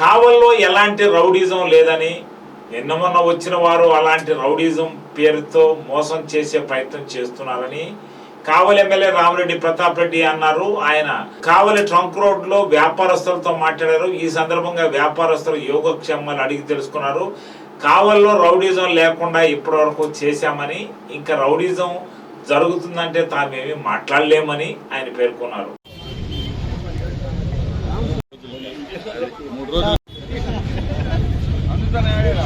కావల్లో ఎలాంటి రౌడిజం లేదని నిన్న వచ్చిన వారు అలాంటి రౌడిజం పేరుతో మోసం చేసే ప్రయత్నం చేస్తున్నారని కావలి ఎమ్మెల్యే రామరెడ్డి ప్రతాప్ రెడ్డి అన్నారు. ఆయన కావలి ట్రంక్ రోడ్లో వ్యాపారస్తులతో మాట్లాడారు. ఈ సందర్భంగా వ్యాపారస్తులు యోగక్షేమాలు అడిగి తెలుసుకున్నారు. కావల్లో రౌడీజం లేకుండా ఇప్పటి వరకు చేశామని ఇంకా రౌడీజం జరుగుతుందంటే తామేమి మాట్లాడలేమని ఆయన పేర్కొన్నారు.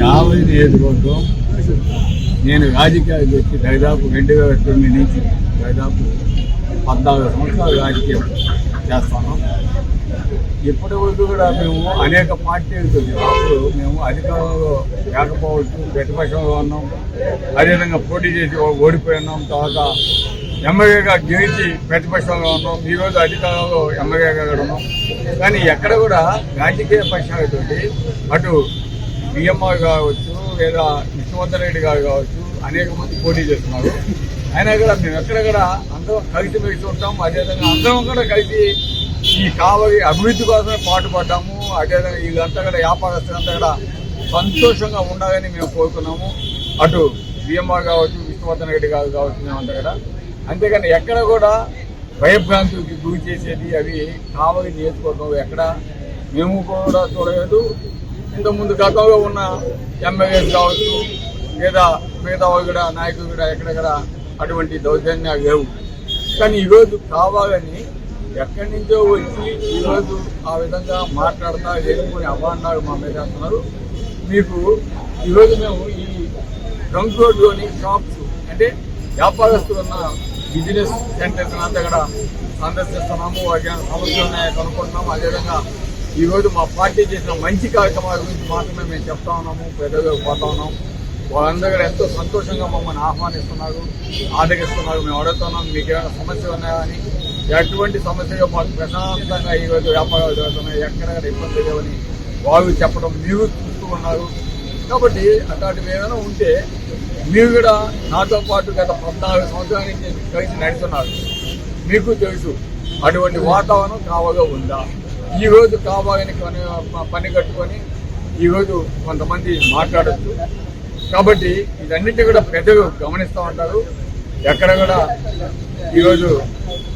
కావలి నియోజకవర్గం నేను రాజకీయాలు వచ్చి దాదాపు రెండు వేల తొమ్మిది నుంచి దాదాపు పద్నాలుగు సంవత్సరాలు రాజకీయం చేస్తాను. ఇప్పటి వరకు కూడా మేము అనేక పార్టీలతో అప్పుడు మేము అధికారంలో లేకపోవచ్చు ప్రతిపక్షంలో ఉన్నాం. అదేవిధంగా పోటీ చేసి ఓడిపోయి ఉన్నాం. తర్వాత ఎమ్మెల్యేగా గెలిచి ప్రతిపక్షంలో ఉన్నాం. ఈరోజు అధికారంలో ఎమ్మెల్యే గారు ఉన్నాం. కానీ ఎక్కడ కూడా రాజకీయ పక్షాలతోటి అటు బిఎంఆర్ కావచ్చు లేదా విష్ణువర్ధన్ రెడ్డి గారు కావచ్చు అనేక మంది పోటీ చేస్తున్నారు. అయినా కూడా మేము ఎక్కడ కూడా అందరం కలిసి మెలిసి ఉంటాం అదేవిధంగా అందరం కూడా కలిసి ఈ కావలి అభివృద్ధి కోసమే పాటుపడ్డాము. అదేవిధంగా వీళ్ళంతా కూడా వ్యాపారస్తులంతా కూడా సంతోషంగా ఉండాలని మేము కోరుకున్నాము. అటు బిఎంఆర్ కావచ్చు విష్ణువర్ధన్ రెడ్డి గారు కావచ్చు మేమంతా కూడా అంతేకాని ఎక్కడ కూడా భయభ్రాంతులకి గురి చేసేది అవి కావాలి నియోజకవర్గం ఎక్కడ మేము కూడా చూడలేదు. ఇంతకుముందు గతంలో ఉన్న ఎమ్మెల్యేస్ కావచ్చు లేదా మిగతా కూడా నాయకులు కూడా ఎక్కడెక్కడ అటువంటి దౌర్జన్యాలు లేవు. కానీ ఈరోజు కావాలని ఎక్కడి నుంచో వచ్చి ఈరోజు ఆ విధంగా మాట్లాడతా చేసుకుని అవాండాలు మా మీద వేస్తున్నారు. మీకు ఈరోజు మేము ఈ ట్రంక్ రోడ్లోని షాప్స్ అంటే వ్యాపారస్తులు ఉన్న బిజినెస్ సెంటర్స్ అంతా కూడా సందర్శిస్తున్నాము. వాటి సమస్యలు ఉన్నాయో కనుక్కుంటున్నాము. అదేవిధంగా ఈరోజు మా పార్టీ చేసిన మంచి కార్యక్రమాల గురించి మాత్రమే మేము చెప్తా ఉన్నాము పెద్దలకు పోతా ఉన్నాం వాళ్ళందరూ కూడా ఎంతో సంతోషంగా మమ్మల్ని ఆహ్వానిస్తున్నారు ఆదరిస్తున్నారు. మేము అడుగుతున్నాం మీకు ఏమైనా సమస్యలు ఉన్నాయా అని. ఎటువంటి సమస్యలు మాకు ప్రశాంతంగా ఈ రోజు వ్యాపారాలు జరుగుతున్నాయి ఎక్కడ ఇబ్బంది లేవని వాళ్ళు చెప్పడం మీరు చూస్తూ ఉన్నారు. కాబట్టి అట్లాంటివి ఏమైనా ఉంటే మీరు కూడా నాతో పాటు గత పద్నాలుగు సంవత్సరాల నుంచి కలిసి నడుస్తున్నారు. మీకు తెలుసు అటువంటి వాతావరణం కావాలో ఉందా? ఈ రోజు కావాలని పని పని కట్టుకొని ఈరోజు కొంతమంది మాట్లాడచ్చు. కాబట్టి ఇదన్నిటి కూడా పెద్దలు గమనిస్తూ ఉంటారు. ఎక్కడ కూడా ఈరోజు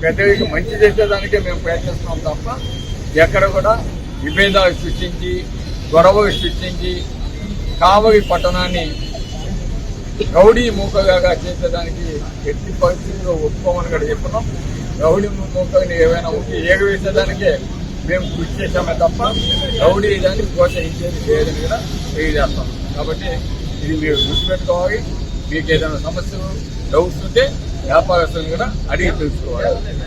పెద్దలకి మంచి చేసేదానికే మేము ప్రయత్నిస్తున్నాం తప్ప ఎక్కడ కూడా విభేదాలు సృష్టించి గొడవలు సృష్టించి కావలి పట్టణాన్ని రౌడీ మూకగా చేసేదానికి ఎట్టి పరిస్థితుల్లో ఒప్పుకోమని కూడా చెప్తున్నాం రౌడీ మూకని ఏమైనా ఉంటే ఏగవేసేదానికే మేము కృషి చేశామే తప్ప రౌడీ దాన్ని ప్రోత్సహించేది లేదని కూడా తెలియజేస్తాం. కాబట్టి ఇది మీరు గుర్తుపెట్టుకోవాలి. మీకు ఏదైనా సమస్యలు డౌట్స్ ఉంటే వ్యాపారస్తులు కూడా అడిగి తెలుసుకోవాలి.